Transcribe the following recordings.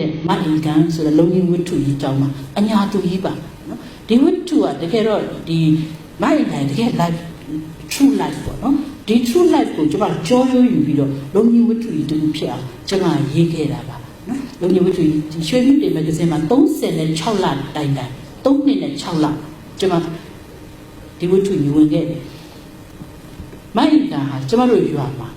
တဲ့မအင်ကန်ဆိုတဲ့လုံကြီးဝတ္ထုကြီးကြောင်းမှာအညာသူကြီးပါနော်ဒီဝတ္ထုကတကယ်တော့ဒီမအင်ကန်တကယ် life true life ပေါ့နော်ဒီ true life ကိုကျွန်မကြောရိုးယူပြီးတော့လုံကြီးဝတ္ထုကြီးတူဖြစ်အောင်ကျွန်မရေးခဲ့တာပါနော်လုံကြီးဝတ္ထုကြီးရွှေမြူတေမဂ္ဂဇင်းမှာ36လတိုင်တိုင်3နှစ်နဲ့6လကျွန်မဒီဝတ္ထုကြီးဝင်ခဲ့တယ်မအင်ကန်ဟာကျွန်မတို့ယူရမှာ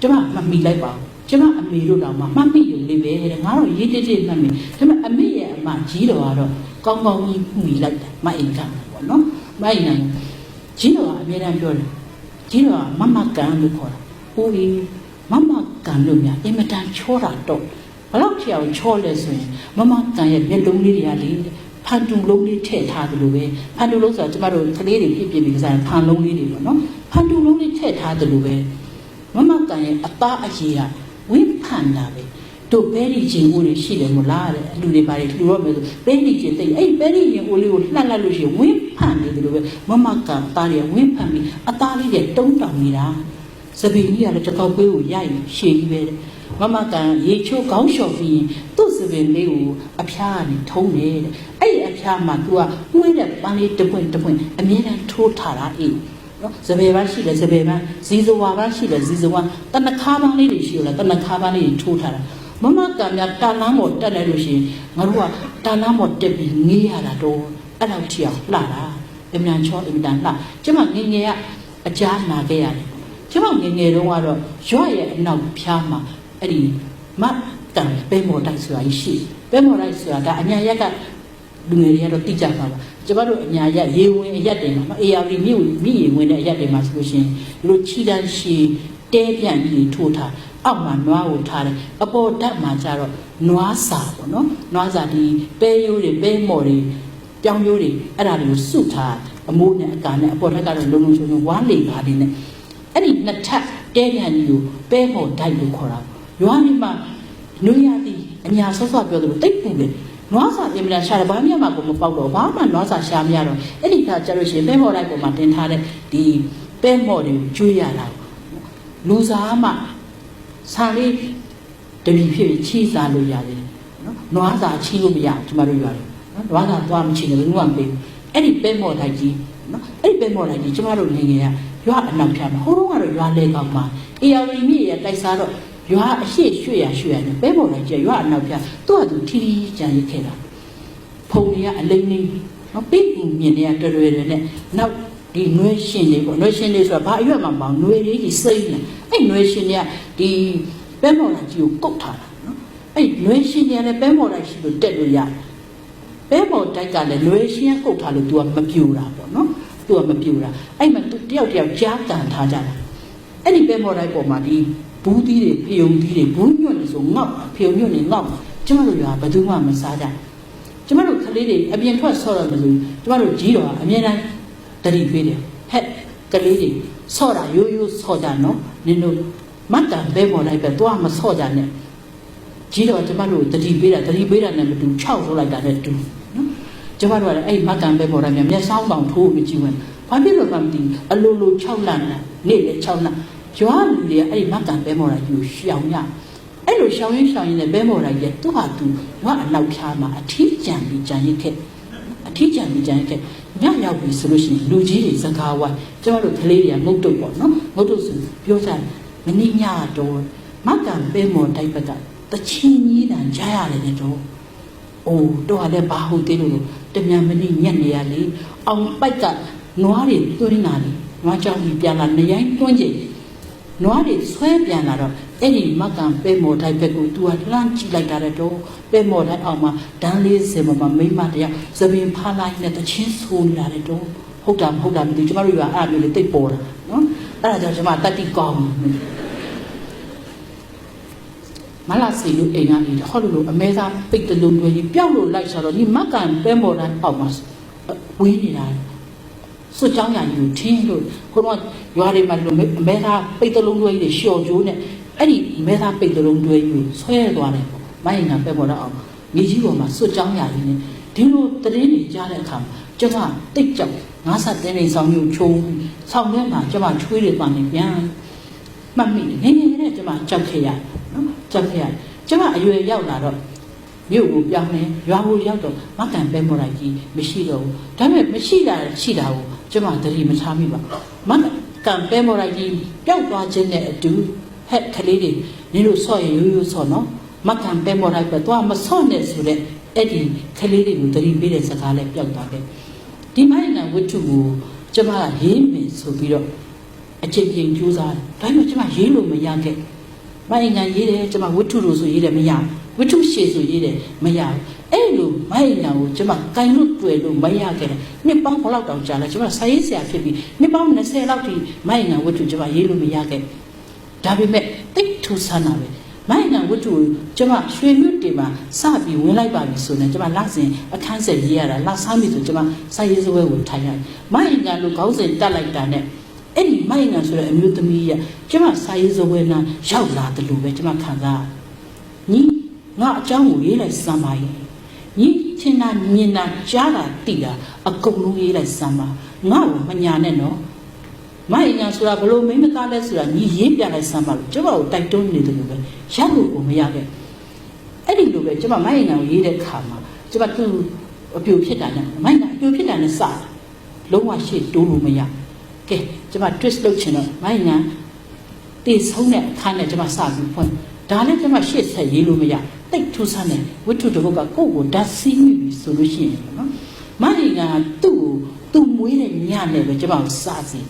ကျမမမိလိုက်ပါဘူး ကျမအမေတို့တောင်မှမှတ်မိရုံလေးပဲတဲ့ငါတို့ရေးတိတိမှတ်မိဒါပေမဲ့အမေရဲ့အမကြီးတော်ကတော့ကောင်းကောင်းကြီးမိလိုက်တယ်မအိမ်ကပေါ့နော်မအိမ်ကကြီးတော်ကအမြဲတမ်းပြောတယ်ကြီးတော်ကမမကန်လို့ခေါ်တာဟိုအေးမမကန်လို့များအင်မတန်ချောတာတော့ဘယ်တော့ချအောင်ချောလဲဆိုရင်မမကန်ရဲ့မျက်လုံးလေးတွေကလေဖန်တူလုံးလေးထည့်ထားတယ်လို့ပဲဖန်တူလုံးဆိုတာကျမတို့ကလေးတွေပြည့်ပြည့်ပြီးကစားဖန်လုံးလေးတွေပေါ့နော်ဖန်တူလုံးလေးထည့်ထားတယ်လို့ပဲမမကန်ရဲ့အသားအကြီးကဝိဖ န်တာပဲတို့ဘဲရီချင်းဦးတွေရှိတယ်မို့လားတဲ့အလူတွေပါလေလူတော့မယ်ဆိုဘဲရီချင်းတိတ်အဲ့ဘဲရီချင်းဦးလေးကိုလှက်လိုက်လို့ရှိရင်ဝိဖန်နေတယ်လို့ပဲမမကန်အသားတွေဝိဖန်ပြီးအသားလေးတွေတုံးတောင်နေတာစပင်းကြီးကလည်းတစ်ကောက်ပေးကိုရိုက်ရှည်ကြီးပဲတဲ့မမကန်ရေချိုးကောင်းလျှော်ပြီးရင်သူ့စပင်းလေးကိုအဖျားကနေထုံးတယ်တဲ့အဲ့ဒီအဖျားမှာ तू ကမှုဲတဲ့ပန်းလေးတစ်ပွင့်တစ်ပွင့်အမြဲတမ်းထိုးထားတာအေး နော်စပယ်ပန်းရှိတယ်စပယ်ပန်းဇီဇဝါပန်းရှိတယ်ဇီဇဝါတနခါပန်းလေးတွေရှိရလားတနခါပန်းလေးတွေထိုးထားတာမမကံများတာလမ်းပေါ်တက်လိုက်လို့ရှိရင်ငါတို့ကတာလမ်းပေါ်တက်ပြီးငေးရတာတော့အဲ့လောက်ထိအောင်လှတာအမြန်ချောအမြန်လှကျမငငယ်ကအကြားနာခဲ့ရတယ်ကျမငငယ်တုန်းကတော့ရွရဲ့အနောက်ဖျားမှာအဲ့ဒီမတန်ပဲမော်တိုက်ဆိုတာရှိပဲမော်တိုက်ဆိုတာဒါအညာရက်ကလူငယ်တွေကတော့သိကြပါပါ ကျမတို့အညာရက်ရေဝင်အရက်တွေမှာအေယာရီမြင့်မြင့်ရေဝင်တဲ့အရက်တွေမှာဆိုလို့ရှိရင်ဒီလိုခြိတန်းရှည်တဲပြန်ကြီးထိုးထားအောက်မှာနွားကိုထားတယ်အပေါ်ဓာတ်မှာကျတော့နွားစာပေါ့နော်နွားစာဒီပဲရိုးတွေပဲမော်တွေပြောင်းရိုးတွေအဲ့ဒါတွေကိုစုထားအမိုးနဲ့အကာနဲ့အပေါ်ဓာတ်ကတော့လုံလုံချုံချုံဝါးလေပါနေနဲ့အဲ့ဒီနှစ်ထပ်တဲပြန်ကြီးကိုပဲမော်ဓာတ်လို့ခေါ်တာရွာနေမှာနွေရသည်အညာဆော့ဆော့ပြောသလိုတိတ်ပူတယ် နွားစာပြင်မလားရှာတယ်ဘာမှမကိုမပေါက်တော့ဘာမှနွားစာရှာမရတော့အဲ့ဒီခါကျလို့ရှိရင်ပဲမော်လိုက်ပေါ်မှာတင်ထားတဲ့ဒီပဲမော်တွေကိုကျွေးရတာလူစားမှဆာလေးတပီဖြစ်ပြီးချီးစားလို့ရတယ်နော်နွားစာချီးလို့မရဘူးကျမတို့ရတယ်နော်နွားစာသွားမချီးဘူးလူကမပေးဘူးအဲ့ဒီပဲမော်လိုက်ကြီးနော်အဲ့ဒီပဲမော်လိုက်ကြီးကျမတို့နေငယ်ကရွာအနောက်ဖြာမှာဟိုတုန်းကတော့ရွာလဲကောင်းမှာအေယာဝတီမြစ်ရဲ့တိုက်စားတော့ ရွာအရှိရွှေ့ရရွှေ့ရနေပဲမော်လိုက်ကြီးရွာအနောက်ဖြာသူ့ဟာသူထီထီကြံရခဲ့တာ ဖုံတွေကအလိမ့်လိမ့်နော်ပိတ်ပူမြင်တွေကတော်တော်တွေနဲ့နောက်ဒီနွေးရှင်တွေပေါ့နွေးရှင်တွေဆိုတာဘာအရွက်မှမပေါနွေးလေးကြီးစိမ့်နေအဲ့နွေးရှင်တွေကဒီပဲမော်လာကြီးကိုကုတ်ထားတာနော်အဲ့နွေးရှင်တွေကလည်းပဲမော်လာရှိလို့တက်လို့ရတယ်ပဲမော်တိုက်ကလည်းနွေးရှင်ကကုတ်ထားလို့ तू ကမပြူတာပေါ့နော် तू ကမပြူတာအဲ့မှာ तू တယောက်တယောက်ကြားကန်ထားကြတာအဲ့ဒီပဲမော်တိုက်ပေါ်မှာဒီ ဘူးသီးတွေဖျုံသီးတွေဘူးညွန့်နေဆိုငေါ့ဖျုံညွန့်နေငေါ့ကျမတို့ကဘယ်သူမှမစားကြဘူးကျမတို့ကလေးတွေအပြင်ထွက်ဆော့တော့မလို့ကျမတို့ကြီးတော်ကအမြဲတမ်းတတိဖေးတယ်ဟဲ့ကလေးတွေဆော့တာရိုးရိုးဆော့ကြနော်နင်တို့မတ်တန်ပဲပေါ်လိုက်ပဲသွားမဆော့ကြနဲ့ကြီးတော်ကျမတို့တတိပေးတာတတိပေးတာနဲ့မတူ6ဆိုလိုက်တာနဲ့တူနော်ကျမတို့ကလည်းအဲ့မတ်တန်ပဲပေါ်တိုင်းမျက်စောင်းတောင်ထိုးမကြည့်ဝင်ဘာဖြစ်လို့မှမသိဘူးအလိုလို6လနဲ့နေ့လေ6လ ရွာလူတွေကအဲ့ဒီမတ်တန်ပဲပေါ်တိုင်းကိုရှောင်ရအဲ့လိုရှောင်းရင်းရှောင်းရင်းနဲ့ဘဲမော်လိုက်ရဲ့သူ့ဟာသူငါအနောက်ဖြားမှာအထီးကြံပြီးကြံရစ်ခဲ့အထီးကြံပြီးကြံရစ်ခဲ့ညရောက်ပြီဆိုလို့ရှိရင်လူကြီးတွေစကားဝိုင်းကျမတို့ကလေးတွေကငုတ်တုတ်ပေါ့နော်ငုတ်တုတ်ဆိုပြောကြတယ်မင်းညတော့မကံပဲမော်တိုက်ပကတချင်းကြီးတန်ကြားရတယ်တော့အိုးတော့လည်းဘာဟုတ်သေးလို့တမြန်မနေ့ညက်နေရလေအောင်ပိုက်ကနွားတွေသွင်းလာတယ်နွားကြောင်ကြီးပြန်လာနေရင်တွန်းကြည့် နွားတွေဆွဲပြန်လာတော့အဲ့ဒီမကန်ပဲမော်တိုင်းဘက်ကို तू ကလှမ်းကြည့်လိုက်တာတော့ပဲမော်တိုင်းအောင်မှာဒန်းလေးစင်မှာမိမတယောက်သပင်ဖားလိုက်နဲ့တချင်းဆိုးနေတာလေတော့ဟုတ်တာမဟုတ်တာမသိဘူးကျမတို့ကအဲ့လိုလေတိတ်ပေါ်တာနော်အဲ့ဒါကြောင့်ကျမတတိကောင်းမလာစီလူအိမ်ကနေဟောလို့လို့အမဲသားပိတ်တလုံးတွေကြီးပျောက်လို့လိုက်ဆိုတော့ဒီမကန်ပဲမော်တိုင်းအောင်မှာဝင်းနေတာစွတ်ကြောင်းရယူထင်းလို့ခုနက ရွာတွေမှာလို့အမဲသားပိတ်တလုံးတွဲကြီးတွေလျှော်ကျိုးနဲ့အဲ့ဒီမဲသားပိတ်တလုံးတွဲကြီးကိုဆွဲသွားတယ်ပေါ့မိုင်းငံပဲပေါ်တော့အောင်မြေကြီးပေါ်မှာစွတ်ကြောင်းရယူနေဒီလိုတရင်တွေကြားတဲ့အခါမှာကျမတိတ်ကြောက်ငါးဆက်တင်းနေဆောင်ယူချုံဆောင်ထဲမှာကျမချွေးတွေပန်နေပြန်မှတ်မိနေနေနေကျမကြောက်ခဲ့ရတယ်နော်ကြောက်ခဲ့ရစကျမအရွယ်ရောက်လာတော့မြို့ကိုပြောင်းနေရွာကိုရောက်တော့မကန်ပဲမော်လိုက်ကြီးမရှိတော့ဘူးဒါပေမဲ့မရှိတာရှိတာကိုကျမသတိမထားမိပါမကန် ပဲမော်လိုက်ကြီးပျောက်သွားခြင်းနဲ့အတူဟဲ့ကလေးတွေနင်တို့ဆော့ရရိုးရိုးဆော့နော်မကန်ပဲမော်လိုက်ပဲသွားမဆော့နဲ့ဆိုတဲ့အဲ့ဒီကလေးတွေကိုသတိပေးတဲ့စကားလည်းပျောက်သွားတယ်ဒီမိုင်းနံဝတ္ထုကိုကျမရေးမယ်ဆိုပြီးတော့အချိန်ချင်းကြိုးစားတယ်ဒါပေမဲ့ကျမရေးလို့မရခဲ့မိုင်းငံရေးတယ်ကျမဝတ္ထုလို့ဆိုရေးတယ်မရ ဝတ္ထုရှည်ဆိုရေးတယ်မရအဲ့လိုမိုင်းငံကိုကျမကင်လို့တွေ့လို့မရခဲ့တယ်နှစ်ပေါင်းဘယ်လောက်တောင်ကြာလဲကျမစာရေးဆရာဖြစ်ပြီးနှစ်ပေါင်း20လောက်ထိမိုင်းငံဝတ္ထုကျမရေးလို့မရခဲ့ဒါပေမဲ့တိတ်ထူဆန်းတာပဲမိုင်းငံဝတ္ထုကိုကျမရွှေမြုပ်တင်မှာစပြီးဝင်လိုက်ပါပြီဆိုရင်ကျမလစဉ်အခန်းဆက်ရေးရတာလဆမ်းပြီဆိုကျမစာရေးစပွဲကိုထိုင်ရတယ်မိုင်းငံလို့ခေါင်းစဉ်တက်လိုက်တာနဲ့အဲ့ဒီမိုင်းငံဆိုတဲ့အမျိုးသမီးရဲ့ကျမစာရေးစပွဲနာရောက်လာတယ်လို့ပဲကျမခံစားညီ ငါအเจ้าကိုရေးလိုက်စမ်းပါရဲ့ညီချင်တာမြင်တာကြားတာသိတာအကုန်လုံးရေးလိုက်စမ်းပါငါ့ကိုမညာနဲ့နော်မိုင်းညာဆိုတာဘလို့မိမကားလဲဆိုတာညီရေးပြလိုက်စမ်းပါလို့ကျမကိုတိုက်တွန်းနေတယ်လို့ပဲရလို့ကိုမရခဲ့အဲ့ဒီလိုပဲကျမမိုင်းညာကိုရေးတဲ့ခါမှာကျမသူ့အပြိုဖြစ်တာနဲ့မိုင်းညာအပြိုဖြစ်တာနဲ့စတယ်လုံးဝရှေ့တိုးလို့မရကဲကျမ twist လုပ်ချင်တော့မိုင်းညာတည်ဆုံးတဲ့အခါနဲ့ကျမစပြီးဖွင့် ဒါလည်းကျမရှေ့ဆက်ရေးလို့မရတိတ်ထူးဆန်းတယ်ဝိထုတစ်ခုကကိုယ့်ကိုဓာတ်စီးမိပြီဆိုလို့ရှိရင်နော်မိုင်းညာသူ့ကိုသူ့မွေးတဲ့ညနဲ့ပဲကျမကိုစစီ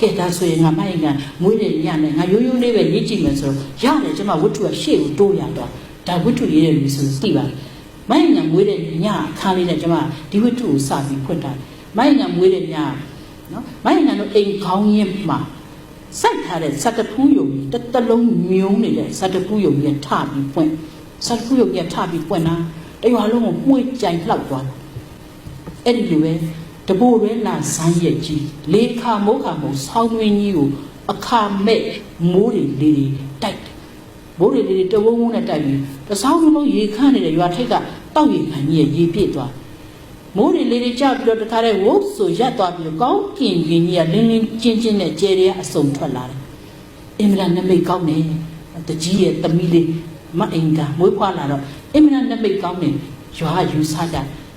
ကဲဒါဆိုရင်ငါမိုင်းကမွေးတဲ့ညနဲ့ငါရိုးရိုးလေးပဲရေးကြည့်မယ်ဆိုတော့ရတယ်ကျမဝတ္ထုကရှေ့ကိုတိုးရတော့ဒါဝတ္ထုရေးတယ်လို့ဆိုသိပါမိုင်းကမွေးတဲ့ညအခါလေးနဲ့ကျမဒီဝတ္ထုကိုစပြီးဖွင့်တာမိုင်းကမွေးတဲ့ညနော်မိုင်းကတော့အိမ်ခေါင်းရင်းမှာ စိုက်ထားတဲ့စတဖူးယုံကြီးတစ်တလုံးမြုံနေတဲ့စတဖူးယုံကြီးထပြီးပွင့်စတဖူးယုံကြီးထပြီးပွင့်တာတရွာလုံးကိုမှုကြိုင်လှောက်သွားတာအဲ့ဒီလိုပဲတဘိုးပဲလာဆန်းရဲ့ကြီးလေခါမိုးခါမိုးဆောင်းတွင်းကြီးကိုအခါမဲ့မိုးတွေလေးတွေတိုက်တယ်မိုးတွေလေးတွေတဝုံဝုံနဲ့တိုက်ပြီးတဆောင်းလုံးရေခမ်းနေတဲ့ရွာထိပ်ကတောက်ရေခံကြီးရဲ့ရေပြည့်သွား မိုးတွေလေးတွေကြပြီးတော့တခါတည်းဝုတ်ဆိုရက်သွားပြီးကောင်းကင်ကင်ကြီးကလင်းလင်းချင်းချင်းနဲ့ကျဲတွေကအစုံထွက်လာတယ်အင်မရာနမိတ်ကောင်းနေတကြီးရဲ့သမီးလေးမအင်ကမွေးဖွားလာတော့အင်မရာနမိတ်ကောင်းနေရွာယူဆကြ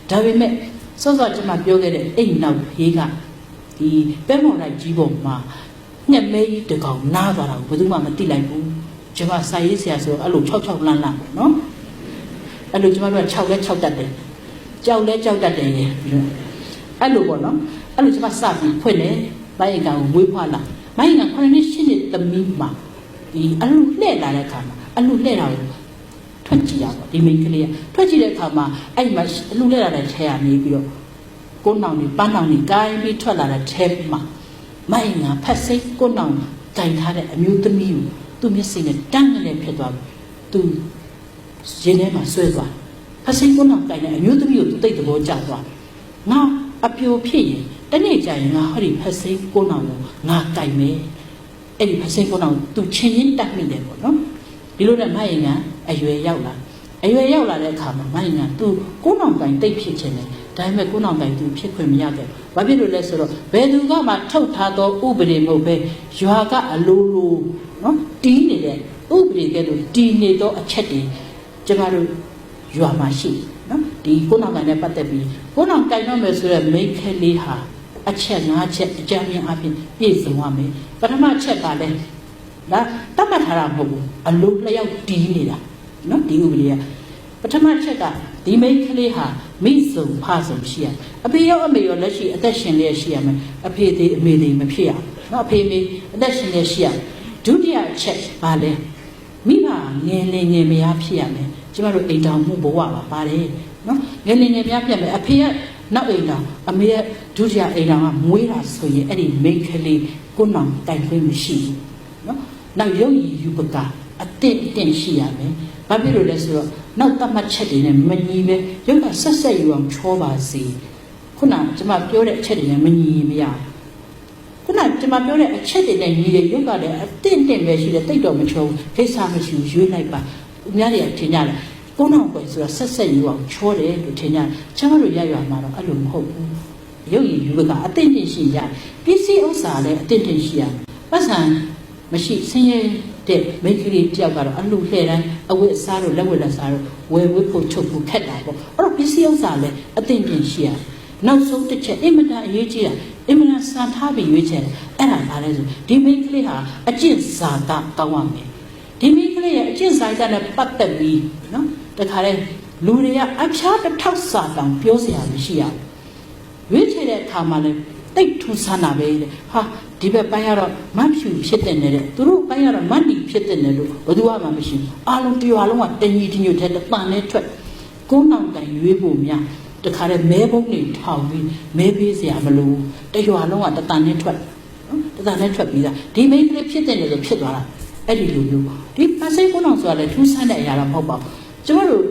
ဒါပေမဲ့စောစောကျွန်မပြောခဲ့တဲ့အိမ်နောက်ဖေးကဒီပဲမော်လိုက်ကြီးပေါ်မှာညက်မဲကြီးတကောင်နားသွားတာကိုဘယ်သူမှမသိလိုက်ဘူးကျွန်မစာရေးဆရာဆိုအဲ့လို66လမ်းလမ်းပေါ့နော်အဲ့လိုကျွန်မတို့က6လဲ6တတ်တယ် ကြောက်လဲကြောက်တတ်တယ်ရေအဲ့လိုပေါ့နော်အဲ့လိုကျွန်မစပြီးဖွင့်တယ်မိုင်းကောင်ဝေးဖွာလာမိုင်းကောင်9နှစ်10နှစ်သမီးမှာဒီအလူလှဲ့လာတဲ့ခါမှာအလူလှဲ့တာကိုထွက်ကြည့်ရပါဒီမိန်းကလေးကထွက်ကြည့်တဲ့အခါမှာအဲ့ဒီမှာအလူလှဲ့လာတဲ့ထဲကနေပြီးတော့ကိုနောင်နေပန်းနောင်နေကိုင်းပြီးထွက်လာတဲ့ထဲမှာမိုင်းကဖက်စိတ်ကိုနောင်ကင်ထားတဲ့အမျိုးသမီးကိုသူ့မျက်စိနဲ့တန်းနဲ့ဖြစ်သွားပြီသူရင်ထဲမှာဆွဲသွား ဖက်စိတ်ကိုနောင်ကင်တဲ့အမျိုးသမီးကိုသူတိတ်တဘောကျသွားငါအပြိုဖြစ်ရင်တနေ့ကျရင်ငါဟောဒီဖက်စိတ်ကိုနောင်ကိုငါကင်မယ်အဲ့ဒီဖက်စိတ်ကိုနောင်သူချင်းချင်းတတ်မိတယ်ပေါ့နော်ဒီလိုနဲ့မိုင်းကအရွယ်ရောက်လာအရွယ်ရောက်လာတဲ့အခါမှာမိုင်းကသူကိုနောင်ကင်တိတ်ဖြစ်ခြင်းတယ်ဒါပေမဲ့ကိုနောင်တိုင်သူဖြစ်ခွင့်မရခဲ့ဘူး။ဘာဖြစ်လို့လဲဆိုတော့ဘယ်သူကမှထုတ်ထားသောဥပဒေမဟုတ်ပဲရွာကအလိုလိုနော်တီးနေတဲ့ဥပဒေကဲလို့တီးနေသောအချက်တွေကျမတို့ ရွာမှာရှိနော်ဒီကိုနောင်တိုင်နဲ့ပတ်သက်ပြီးကိုနောင်တိုင်တော့မယ်ဆိုတော့မိတ်ခဲလေးဟာအချက်၅ချက်အကြမ်းမြင်အပြင်ပြည့်စုံရမယ်ပထမချက်ကလည်းဒါတတ်မှတ်ထားတာမဟုတ်ဘူးအလိုလျောက်တီးနေတာနော်ဒီဥပဒေကပထမချက်ကဒီမိန်းကလေးဟာမိစုံဖစုံရှိရအဖေရောအမေရောလက်ရှိအသက်ရှင်လျက်ရှိရမယ်အဖေသေးအမေသေးမဖြစ်ရနော်အဖေမေအသက်ရှင်လျက်ရှိရဒုတိယအချက်ပါလဲမိဘငယ်လေးငယ်မယားဖြစ်ရမယ် ကျမတို့အိမ်တော်မှုဘဝပါပါတယ်နော်ငယ်လေးငယ်မယားဖြစ်မယ်အဖေကနောက်အိမ်တော်အမေကဒုတိယအိမ်တော်ကမွေးတာဆိုရင်အဲ့ဒီမိန်းကလေးကိုနောင်တိုင်ခွင့်မရှိဘူးနော်နောက်ရုပ်ရည်ယူပကအတင့်တင့်ရှိရမယ်ဘာဖြစ်လို့လဲဆိုတော့နောက်တတ်မှတ်ချက်တွေနဲ့မညီပဲရုပ်ကဆက်ဆက်ယူအောင်ချောပါစေခုနကျမပြောတဲ့အချက်တွေနဲ့မညီရင်မရခုနကျမပြောတဲ့အချက်တွေနဲ့ညီတယ်ရုပ်ကလည်းအတင့်တင့်ပဲရှိတယ်တိတ်တော့မချောဘူးကိစ္စမရှိဘူးရွေးလိုက်ပါ အများကြီးထင်ကြတယ်ကိုနောင်ပွဲဆိုတော့ဆက်ဆက်ယူအောင်ချောတယ်လို့ထင်ကြတယ်ကျမတို့ရရမှာတော့အဲ့လိုမဟုတ်ဘူးရုပ်ရည်ယူကအတင့်တင့်ရှိရတယ်ပစ္စည်းဥစ္စာလည်းအတင့်တင့်ရှိရတယ်ပတ်စံမရှိဆင်းရဲတဲ့မိန်းကလေးတယောက်ကတော့အလှလှဲ့တိုင်းအဝတ်အစားတို့လက်ဝတ်လက်စားတို့ဝယ်ဝတ်ဖို့ချုပ်ဖို့ခက်တာပေါ့အဲ့တော့ပစ္စည်းဥစ္စာလည်းအသင့်ပြင်ရှိရတယ်နောက်ဆုံးတစ်ချက်အင်မတန်အရေးကြီးတာအင်မတန်စံထားပြီးရွေးချယ်တယ်အဲ့ဒါဘာလဲဆိုဒီမိန်းကလေးဟာအကျင့်စာကကောင်းရမယ်ဒီမိန်းက လေးရဲ့အကျင့်စာကနဲ့ပတ်သက်ပြီးနော်တခါလဲလူတွေကအဖျားတစ်ထောက်စာတောင်ပြောစရာမရှိရဘူးရွေးချယ်တဲ့အခါမှာလည်းတိတ်ထူဆန်းတာပဲလေဟာဒီဘက်ပိုင်းကတော့မတ်ဖြူဖြစ်တဲ့နေတဲ့သူတို့ပိုင်းကတော့မတ်နီဖြစ်တဲ့နေလို့ဘယ်သူမှမရှိဘူးအားလုံးတရားလုံးကတညီတညွတ်တဲ့တပန်နဲ့ထွက်ကိုးနောင်တိုင်ရွေးဖို့များတခါတည်းမဲဘုံတွေထောင်ပြီးမဲပေးစရာမလိုတရွာလုံးကတတန်နဲ့ထွက်နော်တတန်နဲ့ထွက်ပြီးသားဒီမိန်းကလေးဖြစ်တဲ့နေလို့ဖြစ်သွားတာ အဲ့ဒီလိုမျိုးဒီပစိတ်ကိုးနောင်ဆိုတာလေထူးဆန်းတဲ့အရာတော့မဟုတ်ပါဘူးကျမတို့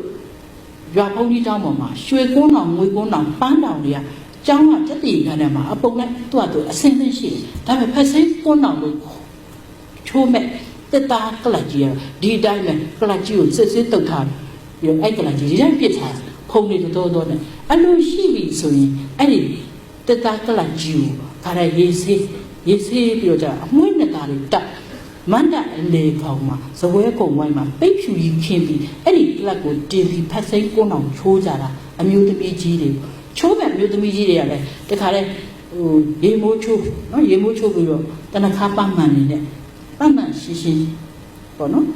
ရွာဖုန်းကြီးတောင်းပေါ်မှာရွှေကိုးနောင်ငွေကိုးနောင်ပန်းတောင်တွေကကျောင်းကတက်တည်ခံတဲ့မှာအပုံနဲ့သူ့အတူအစင်းစင်းရှိတယ်ဒါပေမဲ့ဖက်စိတ်ကိုးနောင်လို့ချိုးမဲ့တက်တာကလကြီးရဒီအတိုင်းပဲကလကြီးကိုစစ်စစ်တုတ်ထားပြီးတော့အဲ့ကလကြီးဒီတိုင်းပြစ်ထားဖုံနေတော်တော်နဲ့အလိုရှိပြီဆိုရင်အဲ့ဒီတက်တာကလကြီးကိုခါရရေးစေးရေးစေးပြီးတော့ကြာအမွှေးနဲ့တာတွေတက် မန္တအလေခေါင်မှာဇပွဲကုံဝိုင်းမှာပိတ်ဖြူကြီးခင်းပြီးအဲ့ဒီကလပ်ကိုတင်ပြီးဖက်စိတ်ကိုးနောင်ချိုးကြတာအမျိုးသမီးကြီးတွေချိုးမဲ့မျိုးသမီးကြီးတွေကလည်းတခါလဲဟိုရေမိုးချိုးနော်ရေမိုးချိုးပြီးတော့တနခါပတ်မှန်နေတဲ့ပတ်မှန်ရှင်းရှင်းပေါ့နော်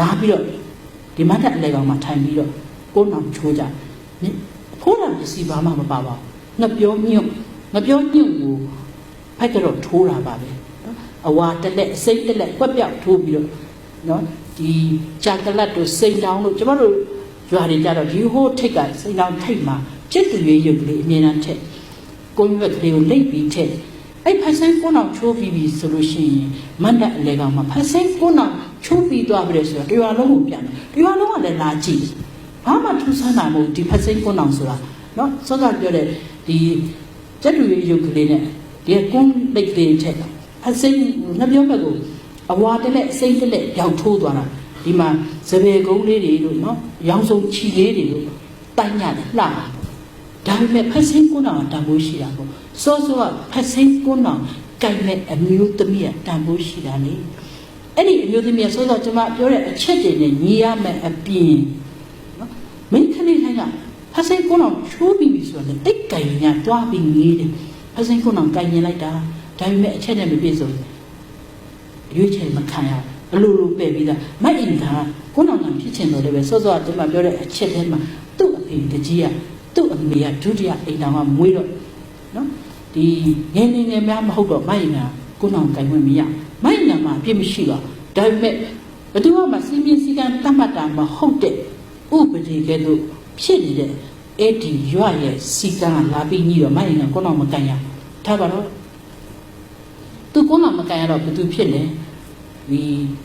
လာပြီးတော့ဒီမတ်တက်အလဲကောင်မှာထိုင်ပြီးတော့ကိုးနောင်ချိုးကြဖိုးတာပစ္စည်းဘာမှမပါပါဘူးငပြောညွတ်ငပြောညွတ်ကိုဖက်ကတော့ထိုးတာပါပဲနော် အဝါတလက်အစိမ့်တလက်ကွက်ပြောက်ထိုးပြီးတော့နော်ဒီဂျာကလတ်တို့စိန်တောင်တို့ကျမတို့ရွာတွေကြတော့ဒီဟိုးထိတ်ကစိန်တောင်ထိတ်မှာပြစ်သူရွေးရုပ်ကလေးအမြဲတမ်းထက်ကိုရွက်ကလေးကိုလိတ်ပြီးထက်အဲ့ဖက်ဆိုင်ကိုနောက်ချိုးပြီးပြီဆိုလို့ရှိရင်မန္တအလဲကောင်မှာဖက်ဆိုင်ကိုနောက်ချိုးပြီးသွားပြီလေဆိုတော့ရွာလုံးကိုပြန်တယ်ရွာလုံးကလည်းလာကြည့်ဘာမှထူးဆန်းတာမဟုတ်ဒီဖက်ဆိုင်ကိုနောက်ဆိုတာနော်စောစောပြောတဲ့ဒီကျက်တူရွေးရုပ်ကလေးနဲ့ဒီကွန်းလိတ်ကလေးထက်က က်ဆိုင်နှပြောဘက်ကိုအဝါတက်လက်အစိမ့်တက်လက်ရောက်ထိုးသွားတာဒီမှာစပယ်ကုန်းလေးတွေလို့နော်ရောင်စုံချီလေးတွေလို့တိုင်းရတယ်လှတာဒါပေမဲ့ဖက်ဆင်းကုန်းအောင်တန်ဖိုးရှိတာပေါ့စောစောကဖက်ဆင်းကုန်းအောင်ကြိုက်မဲ့အမျိုးသမီးကတန်ဖိုးရှိတာလေအဲ့ဒီအမျိုးသမီးကစောစောကျွန်မပြောတဲ့အချက်တွေနဲ့ညီရမယ်အပြင်နော်မင်းခလေးတိုင်းကဖက်ဆင်းကုန်းအောင်ချိုးပြီးပြီဆိုတော့တိတ်ကြိုင်ညာတွားပြီးငေးတယ်ဖက်ဆင်းကုန်းအောင်ကြိုင်ရင်လိုက်တာ ဒါပေမဲ့အချက်နဲ့မပြည့်စုံရွေးချယ်မခံရအလိုလိုပဲ့ပြီးသားမိုက်အင်ကကုန်းအောင်ကဖြစ်ချင်တော့လည်းပဲစောစောကကျွန်မပြောတဲ့အချက်ထဲမှာသူ့အဖေတကြီးကသူ့အမေကဒုတိယအိမ်တော်ကမွေးတော့နော်ဒီငယ်ငယ်ငယ်များမဟုတ်တော့မိုက်နာကိုနောင်ကင်ဝင်မရမိုက်နာမှာအပြစ်မရှိတော့ဒါပေမဲ့ဘယ်သူမှစီမင်းစည်းကမ်းတတ်မှတ်တာမဟုတ်တဲ့ဥပဒေကဲလို့ဖြစ်နေတဲ့အဲ့ဒီရွရဲ့စီကံကလာပြီးညီတော့မိုက်နာကိုနောင်မကန်ရထားပါတော့ သူကိုနောင်မကန်ရတော့ဘယ်သူဖြစ်လဲဒီ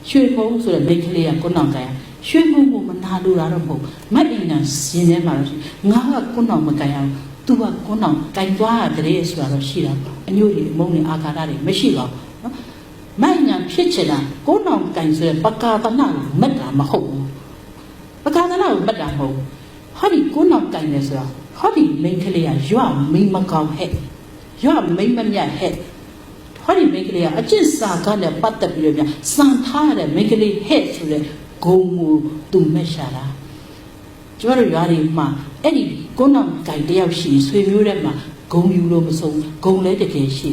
ရွှေဖုံးဆိုတဲ့မိန်းကလေးကကိုနောင်ကန်ရရွှေမုံကိုမနာလို့တာတော့မဟုတ်မတ်အင်နာရှင်ထဲမှာတော့ငါကကွန်းအောင်မကန်အောင်သူကကွန်းအောင်ကင်သွားရတယ်ဆိုတာတော့ရှိတာအညို့တွေအမုန်းတွေအာဃာတတွေမရှိပါဘူးနော်မတ်ညာဖြစ်ချင်တာကွန်းအောင်ကင်ဆိုတဲ့ပကာသနာကိုမတ်တာမဟုတ်ဘူးပကာသနာကိုမတ်တာမဟုတ်ဟောဒီကွန်းအောင်ကင်တယ်ဆိုတာဟောဒီမိန်းကလေးကရွမိန်မကောင်းဟဲ့ရွမိန်မမြတ်ဟဲ့ ဟောဒီမိန်းကလေးကအကျင့်စာကလည်းပတ်သက်ပြီးတော့များစံထားရတဲ့မိန်းကလေးဟဲ့ဆိုတဲ့ဂုံကိုသူမဲ့ရှာတာကျမတို့ရွာတွေမှာအဲ့ဒီကုန်းအောင်ကြိုင်တယောက်ရှိဆွေမျိုးတဲ့မှာဂုံယူလို့မဆုံးဂုံလည်းတကယ်ရှိ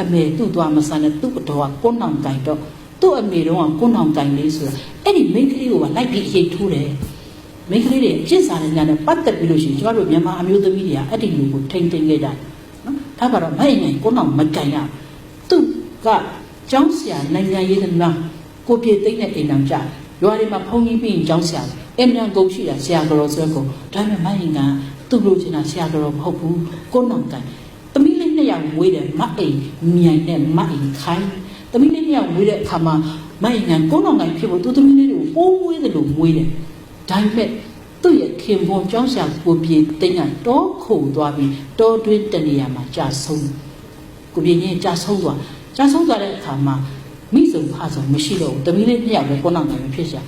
အမေသူ့သွားမဆန်တဲ့သူ့တော်ကကုန်းအောင်ကြိုင်တော့သူ့အမေတော့ကုန်းအောင်ကြိုင်လေးဆိုတာအဲ့ဒီမိန်းကလေးကိုကလိုက်ပြီးရိတ်ထိုးတယ်မိန်းကလေးတွေအကျင့်စာနဲ့ညာနဲ့ပတ်သက်ပြီးလို့ရှိရင်ကျမတို့မြန်မာအမျိုးသမီးတွေကအဲ့ဒီလူကိုထိမ့်သိမ့်ခဲ့ကြတယ်နော်ဒါပါတော့မိုက်ငိုင်ကုန်းအောင်မကြိုင်ရသူ ကကျောင်းဆရာနိုင်ငံရေးသမားကိုပြေသိမ့်တဲ့အိမ်တော်ကြားရွာတွေမှာဖုန်ကြီးပြီးရင်ကျောင်းဆရာအင်မြန်ကုန်ရှိတာဆရာတော်ဆွဲကုန်ဒါပေမဲ့မရင်ကသူ့လိုချင်တာဆရာတော်မဟုတ်ဘူးကိုနောင်ကန်သမီးလေးနှစ်ယောက်မွေးတယ်မအိမ်မြိုင်နဲ့မအိမ်ခိုင်းသမီးလေးနှစ်ယောက်မွေးတဲ့အခါမှာမရင်ကကိုနောင်ကန်ဖြစ်ဖို့သူသမီးလေးတွေကိုပိုးမွေးတယ်လို့မွေးတယ်ဒါပေမဲ့သူ့ရဲ့ခင်ပွန်ကျောင်းဆရာကိုပြေတိတ်ကတော့ခုန်သွားပြီးတောတွင်းတနေရာမှာကြာဆုံးကိုပြေကြီးကြာဆုံးသွား ကြာဆုံးသွားတဲ့အခါမှာမိစုံဖဆုံမရှိတော့ဘူးတမီးလေးနှစ်ယောက်ပဲကိုနောင်ကန်ဖြစ်ရှာ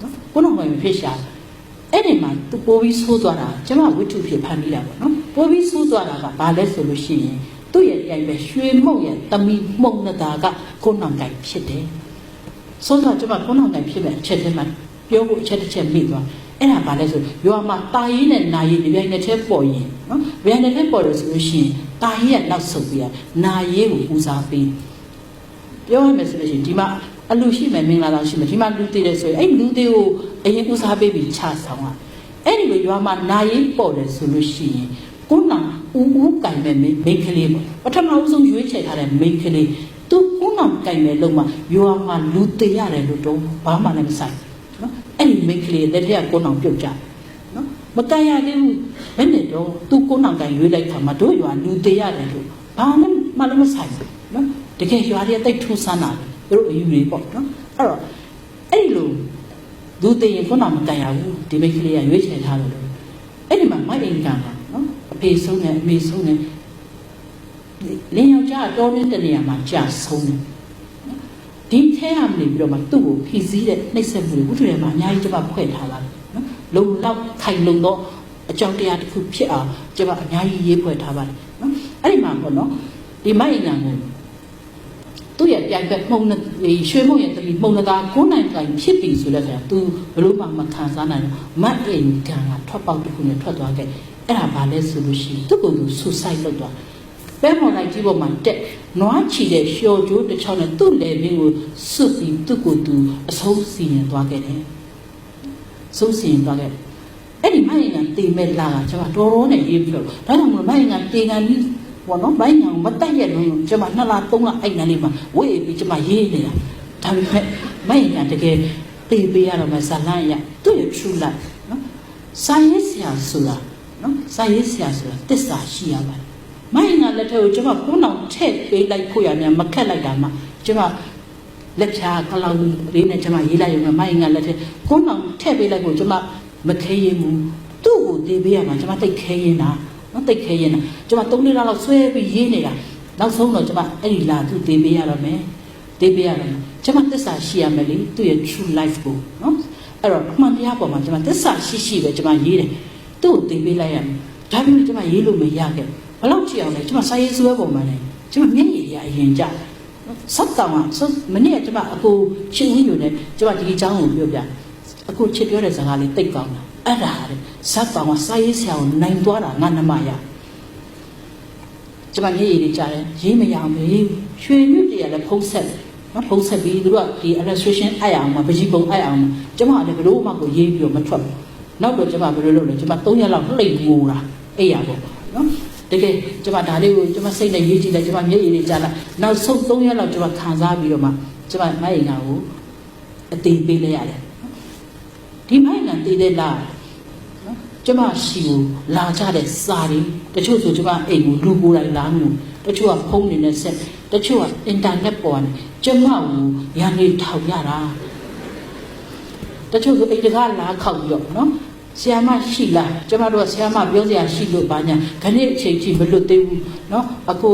နော်ကိုနောင်ကန်ဖြစ်ရှာအဲ့ဒီမှာသူပိုးပြီးဆိုးသွားတာကျမဝိထုဖြစ်ဖန်ပြီးတာပေါ့နော်ပိုးပြီးဆိုးသွားတာကဘာလဲဆိုလို့ရှိရင်သူ့ရဲ့တိုင်ပဲရွှေမုံရဲ့တမီမှုံနတာကကိုနောင်ကန်ဖြစ်တယ်စောစောကျမခုနောက်တိုင်ဖြစ်မဲ့အချက်တည်းမှာပြောဖို့အချက်တစ်ချက်မိသွားအဲ့ဒါဘာလဲဆိုရွာမှာတာရင်နဲ့နာရင်ဒီပြိုင်နဲ့ချက်ပေါ်ရင်နော်ဗျာနဲ့ချက်ပေါ်လို့ဆိုလို့ရှိရင် တာရင်ကနောက်ဆုတ်ပြီးရနာရေးကိုဦးစားပေးပြောရမယ်ဆိုလို့ရှိရင်ဒီမှာအလူရှိမယ်မင်္ဂလာဆောင်ရှိမယ်ဒီမှာလူသေးတယ်ဆိုရင်အဲ့လူသေးကိုအရင်ဦးစားပေးပြီးချဆောင်อ่ะအဲ့ဒီလိုရွာမှာနာရင်ပေါ်တယ်ဆိုလို့ရှိရင်ကိုနာဦးဦးကင်မဲ့မိန်းကလေးပေါ့ပထမဦးဆုံးရွေးချယ်ထားတဲ့မိန်းကလေးသူကိုနာကင်မဲ့လုံးမှာရွာမှာလူသေးရတယ်လို့တော့ဘာမှလည်းမဆိုင်နော်အဲ့ဒီမိန်းကလေးလက်ထက်ကကိုနာပြုတ်ကြနော် မကန်ရသေးဘူးဘယ်နဲ့တော့သူကိုနာကင်ရွေးလိုက်ခါမှာတို့ရွာလူသေးရတယ်လို့ဘာမှမလည်းမဆိုင်ဘူးနော်တကယ်ရွာတွေတိတ်ထူးဆန်းတာသူတို့အယူတွေပေါ့နော်အဲ့တော့အဲ့ဒီလိုလူသေးရင်ကိုနာမကန်ရဘူးဒီမိန်းကလေးကရွေးချယ်ထားတယ်လို့အဲ့ဒီမှာမိုက်အင်ကန်ကနော်အဖေဆုံးနဲ့အမေဆုံးနဲ့လင်းယောက်ျားတော်တဲ့နေရာမှာကြာဆုံးတယ်ဒီထဲရမနေပြီးတော့မှသူ့ကိုဖြီးစည်းတဲ့နှိပ်စက်မှုတွေဘုထုထဲမှာအများကြီးကျွန်မဖွဲ့ထားလာတယ်နော် လုံလောက်ခိုင်လုံတော့အကြောင်းတရားတစ်ခုဖြစ်အောင်ကျွန်မအများကြီးရေးဖွဲ့ထားပါတယ်နော်အဲ့ဒီမှာပေါ့နော်ဒီမိုက်အင်ကန်ကိုသူ့ရဲ့ပြိုင်ဘက်မှုံနဲ့ရွှေမုံရဲ့တတိမှုံနကာကိုနိုင်တိုင်ဖြစ်ပြီဆိုတဲ့အခါ तू ဘလို့မှမခံစားနိုင်ဘူးမတ်အင်ကန်ကထွက်ပေါက်တစ်ခုနဲ့ထွက်သွားခဲ့အဲ့ဒါဘာလဲဆိုလို့ရှိရင်သူ့ကိုယ်သူဆူဆိုက်လုပ်သွားပဲမော်လိုက်ကြီးပေါ်မှာတက်နွားချီတဲ့လျှော်ကြိုးတစ်ချောင်းနဲ့သူ့လေဘင်းကိုစွတ်ပြီးသူ့ကိုယ်သူအဆုံးစီရင်သွားခဲ့တယ် ဆုံးစီရင်သွားခဲ့အဲ့ဒီမိုင်းငံတေမဲ့လာကကျွန်မတော်တော်နဲ့ရေးပြီးတော့ဒါကြောင့်မလို့မိုင်းငံတေကန်ပြီးဘောနော်မိုင်းငံမတက်ရက်လို့ကျွန်မနှစ်လသုံးလအဲ့နယ်လေးမှာဝေးပြီးကျွန်မရေးနေတာဒါပေမဲ့မိုင်းငံတကယ်တေပေးရတော့မှဇလန့်ရသူ့ရဲ့ true life နော်စာရေးဆရာဆိုတာနော်စာရေးဆရာဆိုတာတစ္ဆာရှိရပါတယ်မိုင်းငံလက်ထက်ကိုကျွန်မခုနောင်ထည့်ပေးလိုက်ဖို့ရမြန်မခက်လိုက်တာမှကျွန်မ လက်ဖြာခလောက်လေးနဲ့ကျွန်မရေးလိုက်ရုံနဲ့မိုင်းငံလက်ထက်ခုနောင်ထည့်ပေးလိုက်ဖို့ကျွန်မမခဲရင်ဘူးသူ့ကိုတေပေးရမှာကျွန်မတိတ်ခဲရင်တာနော်တိတ်ခဲရင်တာကျွန်မ၃နှစ်လောက်ဆွဲပြီးရေးနေတာနောက်ဆုံးတော့ကျွန်မအဲ့ဒီလာသူတေပေးရတော့မယ်တေပေးရတော့မယ်ကျွန်မသစ္စာရှိရမယ်လေသူ့ရဲ့ true life ကိုနော်အဲ့တော့အမှန်တရားပေါ်မှာကျွန်မသစ္စာရှိရှိပဲကျွန်မရေးတယ်သူ့ကိုတေပေးလိုက်ရမယ်ဒါပေမဲ့ကျွန်မရေးလို့မရခဲ့ဘယ်လောက်ကြည့်အောင်လဲကျွန်မစာရေးစွဲပုံမှာလဲကျွန်မမျက်ရည်ရအရင်ကြ ဆက်တောင်ကမနေ့ကကျွန်မအကိုချင်းဝင်းညိုနဲ့ကျွန်မဒီအကြောင်းကိုပြောပြအခုချစ်ပြောတဲ့စကားလေးတိတ်ကောင်းတာအဲ့ဒါလေဇက်ကောင်ကစာရေးဆရာကိုနိုင်သွားတာငါနှမရကျွန်မမျက်ရည်တွေကြားတယ်ရေးမရအောင်မေးရွှေမြစ်တွေကလည်းဖုံးဆက်နော်ဖုံးဆက်ပြီးသူတို့ကဒီ illustration အိုက်အောင်မှာပကြီးပုံအိုက်အောင်မှာကျွန်မလည်းဘလို့မှကိုရေးပြီးတော့မထွက်ဘူးနောက်တော့ကျွန်မဘယ်လိုလုပ်လဲကျွန်မ3ရက်လောက်လှိတ်ငိုတာအဲ့ရပေါ့နော် တကယ်ကျွန်မဒါလေးကိုကျွန်မစိတ်နဲ့ရေးကြည့်လိုက်ကျွန်မမျက်ရည်တွေကြားလိုက်နောက်ဆုံး3ရက်လောက်ကျွန်မခံစားပြီးတော့မှကျွန်မမိုက်ရင်ကိုအသေးပေးလိုက်ရတယ်ဒီမိုက်ငံတည်တဲ့လားနော်ကျမရှိကိုလာကြတဲ့စာတွေတချို့ဆိုကျမအိမ်ကိုလူကိုယ်တိုင်လာမျိုးတချို့ကဖုန်းနေနဲ့ဆက်တချို့ကအင်တာနက်ပေါ်ကနေကျမကိုရန်နေထောင်ရတာတချို့ဆိုအိမ်တကားလာခောက်ပြီးတော့နော် ဆရာမရှိလားကျမတို့ကဆရာမပြောစရာရှိလို့ပါညာခဏအချိန်ကြီးမလွတ်သေးဘူးနော်အခု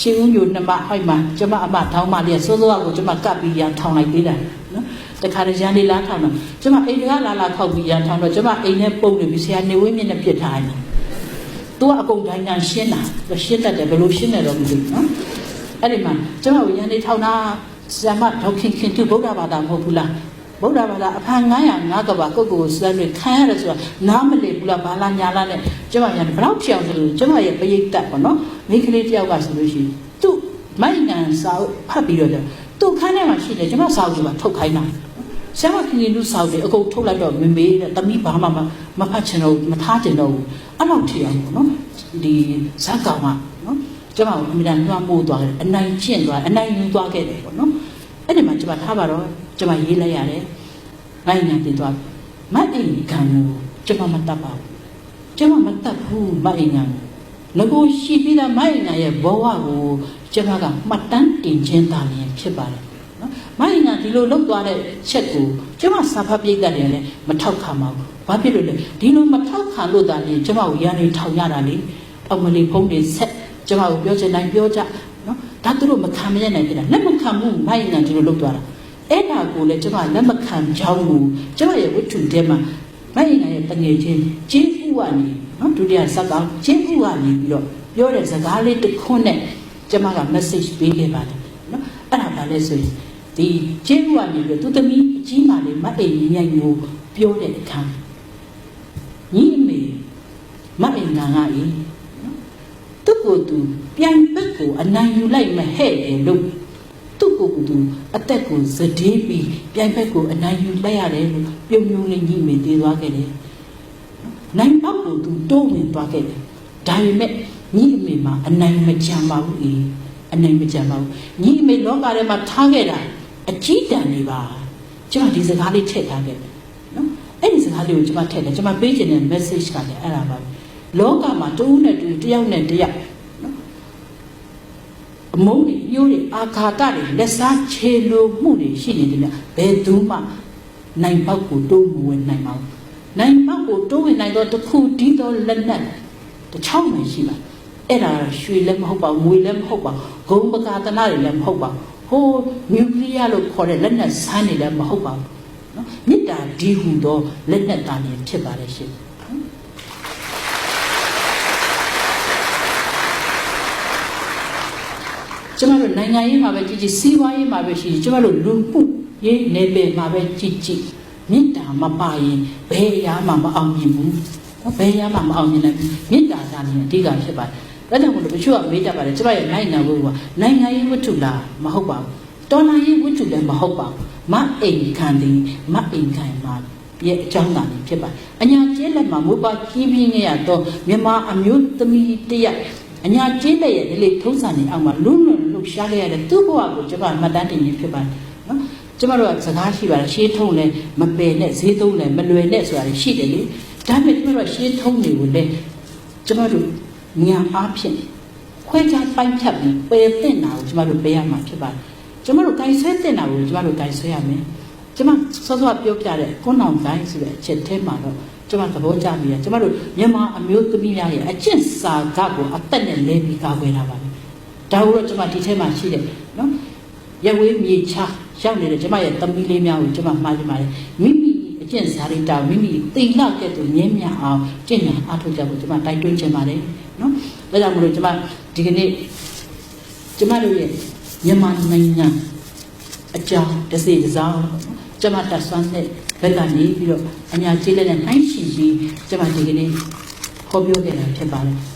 ချင်းဦးညိုနှမဟိုက်မှာကျမအမထောင်းမလေးစိုးစိုးကိုကျမကပ်ပြီးရန်ထောင်လိုက်သေးတာနော်တခါတည်းရန်လေးလာထောင်တော့ကျမအိမ်ကလာလာခောက်ပြီးရန်ထောင်တော့ကျမအိမ်နဲ့ပုံနေပြီးဆရာနေဝင်းမြင့်နဲ့ပြစ်ထားတယ်သူကအကုန်တိုင်းတိုင်းရှင်းတာရှင်းတတ်တယ်ဘယ်လိုရှင်းတယ်တော့မသိဘူးနော်အဲ့ဒီမှာကျမကိုရန်လေးထောင်တာဆရာမဒေါခင်ခင်သူဗုဒ္ဓဘာသာမဟုတ်ဘူးလား ဗုဒ္ဓဘာသာအဖန်900ငါးကဘာကုတ်ကိုစမ်းတွေခံရတယ်ဆိုတာနားမလည်ဘူးလားဘာလာညာလာနဲ့ကျမညာဘယ်တော့ဖြစ်အောင်ဆိုလို့ကျမရဲ့ပရိတ်တက်ပေါ့နော်မိန်းကလေးတယောက်ကဆိုလို့ရှိရင်သူ့မိုက်ငံစာဖတ်ပြီးတော့သူ့ခန်းထဲမှာရှိတယ်ကျမစာအုပ်ကထုတ်ခိုင်းတာဆရာမခင်ခင်လူစာအုပ်တွေအကုန်ထုတ်လိုက်တော့မမေးတဲ့တမိဘာမှမမဖတ်ချင်တော့မထားချင်တော့ဘူးအဲ့လောက်ထီအောင်ပေါ့နော်ဒီဇက်ကောင်ကနော်ကျမကအမြဲတမ်းလွှမ်းမိုးသွားတယ်အနိုင်ကျင့်သွားအနိုင်ယူသွားခဲ့တယ်ပေါ့နော်အဲ့ဒီမှာကျမထားပါတော့ ကျမရေးလိုက်ရတယ်နိုင်နေတည်သွားမတ်အိမ်ခံကိုကျမမတတ်ပါဘူးကျမမတတ်ဘူးမတ်အိမ်ခံငကိုရှိပြီးသားမတ်အိမ်ခံရဲ့ဘဝကိုကျမကမှတ်တမ်းတင်ခြင်းသာလျှင်ဖြစ်ပါတယ်နော်မတ်အိမ်ခံဒီလိုလုပ်သွားတဲ့ချက်ကိုကျမစာဖတ်ပြိတ္တတွေလည်းမထောက်ခံပါဘူးဘာဖြစ်လို့လဲဒီလိုမထောက်ခံလို့သာလျှင်ကျမကိုရန်နေထောင်ရတာလေအမလီဖုံးတွေဆက်ကျမကိုပြောချင်တိုင်းပြောကြနော်ဒါသူတို့မခံမရနိုင်ဖြစ်တာလက်မခံဘူးမတ်အိမ်ခံဒီလိုလုပ်သွားတာ အဲ့ဒါကိုလည်းကျွန်မလက်မခံကြောင်းကိုကျွန်မရဲ့ဝတ္ထုထဲမှာမိုင်းငါရဲ့တငယ်ချင်းကျင်းဥကနေနော်ဒုတိယဇက်ကောင်ကျင်းဥကနေပြီးတော့ပြောတဲ့စကားလေးတစ်ခွန်းနဲ့ကျွန်မက message ပေးခဲ့ပါတယ်နော်အဲ့ဒါဘာလဲဆိုရင်ဒီကျေးဇူးကနေပြီးတော့သူသမီးအကြီးမာလေးမအိမ်ကြီးမြိုင်ကိုပြောတဲ့အခါညီအမေမအိမ်ကငါအေးနော်သူ့ကိုယ်သူပြန်ဘက်ကိုအနိုင်ယူလိုက်မဟဲ့လေလို့သူ့ ကိုယ်ကိုယ်သူအသက်ကိုစဒေးပြီးပြန်ဘက်ကိုအနိုင်ယူလိုက်ရတယ်လို့ပြုံပြုံလေးညီအမေသေးသွားခဲ့တယ်နိုင်ပေါက်ကိုသူတိုးဝင်သွားခဲ့တယ်ဒါပေမဲ့ညီအမေမှာအနိုင်မကြံပါဘူးအေးအနိုင်မကြံပါဘူးညီအမေလောကထဲမှာထားခဲ့တာအကြီးတန်းနေပါကျွန်တော်ဒီစကားလေးထည့်ထားခဲ့တယ်နော်အဲ့ဒီစကားလေးကိုကျွန်မထည့်တယ်ကျွန်မပေးချင်တဲ့ message ကလည်းအဲ့ဒါပါပဲလောကမှာတဦးနဲ့တူတယောက်နဲ့တယောက်နော်အ မုန်းတွေညှိုးတွေအာဃာတတွေလက်စားခြေလိုမှုတွေရှိနေတယ်မြဘယ်သူမှနိုင်ပေါက်ကိုတိုးမဝင်နိုင်ပါဘူးနိုင်ပေါက်ကိုတိုးဝင်နိုင်တော့တစ်ခုတီးတော့လက်နက်တစ်ချောင်းမှရှိပါအဲ့ဒါရွှေလည်းမဟုတ်ပါဘူးငွေလည်းမဟုတ်ပါဘူးဂုံပကာသနာတွေလည်းမဟုတ်ပါဘူးဟိုးနျူကလ িয়ার လို့ခေါ်တဲ့လက်နက်ဆန်းတွေလည်းမဟုတ်ပါဘူးနော်မေတ္တာဒီဟူသောလက်နက်သားလည်းဖြစ်ပါတယ်ရှင်နော် ကျမတို့နိုင်ငံရေးမှာပဲကြည့်ကြည့်စီးပွားရေးမှာပဲရှိကြည့်ကျမတို့လူမှုရေးနယ်ပယ်မှာပဲကြည့်ကြည့်မေတ္တာမပါရင်ဘယ်အရာမှမအောင်မြင်ဘူးနော်ဘယ်အရာမှမအောင်မြင်နိုင်ဘူးမေတ္တာသာလည်းအဓိကဖြစ်ပါတယ်ဒါကြောင့်မို့လို့တချို့ကမေးတတ်ပါတယ်ကျမရဲ့နိုင်ငံဘုရားနိုင်ငံရေးဝတ္ထုလားမဟုတ်ပါဘူးတော်လှန်ရေးဝတ္ထုလည်းမဟုတ်ပါဘူးမအိမ်ခံသည်မအိမ်ခံမှာရဲ့အကြောင်းသာလည်းဖြစ်ပါတယ်အညာကျဲလက်မှာမူပါကြီးပြင်းခဲ့ရတော့မြန်မာအမျိုးသမီးတစ်ယောက်အညာကျင်းတဲ့ရဲ့ဒီလေထုံးစံနေအောင်မှာလုံးလုံး လှုပ်ရှားခဲ့ရတဲ့သူ့ဘဝကိုကျွန်မမှတ်တမ်းတင်နေဖြစ်ပါတယ်နော်ကျွန်မတို့ကစကားရှိပါတယ်ရှေးထုံးလဲမပယ်နဲ့ဈေးသုံးလဲမလွယ်နဲ့ဆိုတာရှိတယ်လေဒါပေမဲ့ကျွန်တော်တို့ရှေးထုံးတွေကိုလည်းကျွန်တော်တို့ညာအားဖြင့်ခွဲခြားပိုင်းဖြတ်ပြီးပယ်တဲ့နာကိုကျွန်တော်တို့ပယ်ရမှာဖြစ်ပါတယ်ကျွန်တော်တို့ဂိုင်ဆွဲတဲ့နာကိုကျွန်တော်တို့ဂိုင်ဆွဲရမယ်ကျွန်မစောစောပြောပြတဲ့ကွန်းအောင်ဂိုင်းဆိုတဲ့အချက်ထဲမှာတော့ကျွန်မသဘောကျပြီ။ကျွန်မတို့မြန်မာအမျိုးသမီးများရဲ့အကျင့်စာကကိုအသက်နဲ့လဲပြီးကာကွယ်တာပါပဲ။ ဒါကိုတော့ကျွန်မဒီထဲမှာရှိတယ်နော်။ရဝေးမြေချရောက်နေတဲ့ကျွန်မရဲ့သမီးလေးများကိုကျွန်မမှားချင်ပါတယ်။မိမိအကျင့်စာရိတ္တမိမိတိလကဲ့သို့မြင်းမြအောင်ကျင့်ကြံအားထုတ်ကြဖို့ကျွန်မတိုက်တွန်းချင်ပါတယ်နော်။ဒါကြောင့်မလို့ကျွန်မဒီကနေ့ကျွန်မတို့ရဲ့မြန်မာနိုင်ငံအကြောင်းတစ်စိတစ်စောင်းကျမတက်ဆွမ်းတဲ့ဘက်ကနေပြီးတော့အညာကျေးလက်နဲ့နှိုင်းရှင်ပြီးကျမဒီကနေ့ခေါ်ပြောခဲ့တာဖြစ်ပါတယ်